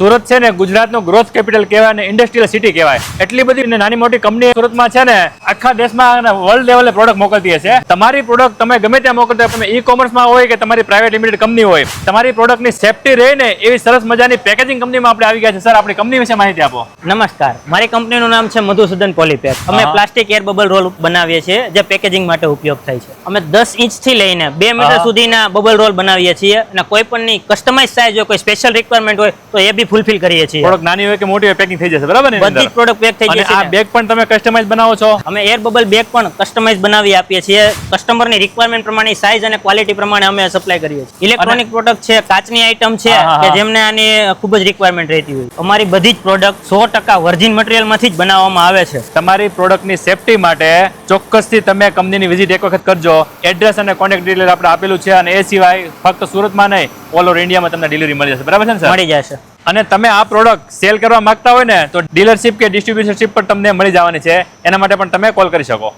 સુરત છે ને ગુજરાતનું ગ્રોથ કેપિટલ કહેવાય અને ઇન્ડસ્ટ્રીયલ સિટી કહેવાય. એટલી બધી નાની મોટી કંપની સુરતમાં છે ને આખા દેશમાં વર્લ્ડ લેવલે પ્રોડક્ટ મોકલતી હશે. તમારી પ્રોડક્ટ તમે ગમે ત્યાં મોકલતા તમે ઈ કોમર્સમાં હોય કે તમારી પ્રાઇવેટ લિમિટેડ કંપની હોય તમારી પ્રોડક્ટની સેફટી રહે ને એવી સરસ મજાની પેકેજિંગ કંપનીમાં આપણે આવી ગયા છે સર આપણી કંપની વિશે માહિતી આપો. નમસ્કાર. મારી કંપનીનું નામ છે મધુસૂદન પોલીપેક અમે પ્લાસ્ટિક એર બબલ રોલ બનાવીએ છીએ જે પેકેજિંગ માટે ઉપયોગ થાય છે. અમે દસ ઇંચથી લઈને બે મીટર સુધીના બબલ રોલ બનાવીએ છીએ અને કોઈ પણની કસ્ટમાઇઝ સાઇઝ હોય કોઈ સ્પેશિયલ રિક્વાયરમેન્ટ હોય તો એ બી ફૂલફિલ કરીએ છીએ. પ્રોડક્ટ નાની હોય કે મોટી હોય પેકિંગ થઈ જશે બરાબર ને બધી જ પ્રોડક્ટ પેક થઈ જશે આ બેગ પણ તમે કસ્ટમાઇઝ બનાવો છો? અમે એર બબલ બેગ પણ કસ્ટમાઇઝ બનાવી આપીએ છીએ. કસ્ટમરની રિક્વાયરમેન્ટ પ્રમાણે સાઇઝ અને ક્વોલિટી પ્રમાણે અમે સપ્લાય કરીએ છીએ. ઇલેક્ટ્રોનિક પ્રોડક્ટ છે કાચની આઇટમ છે કે જેમને આની ખૂબ જ રિક્વાયરમેન્ટ રહેતી હોય. અમારી બધી જ પ્રોડક્ટ સો ટકા વર્જિન મટીરિયલમાંથી જ બનાવવામાં આવે છે. તમારી પ્રોડક્ટની સેફટી માટે ચોક્કસથી તમે કંપનીની વિઝિટ એક વખત કરજો. એડ્રેસ અને કોન્ટેક્ટ ડિટેલ આપણે આપેલું છે અને એ સિવાય ફક્ત સુરતમાં નહીં ઓલ ઓવર ઇન્ડિયામાં તમને ડિલિવરી મળી જશે. બરાબર છે ને મળી જશે. અને તમે આ પ્રોડક્ટ સેલ કરવા માંગતા હોય ને, તો ડીલરશિપ કે ડિસ્ટ્રીબ્યુશનશિપ પર તમને મળી જવાની છે. એના માટે પણ તમે કોલ કરી શકો.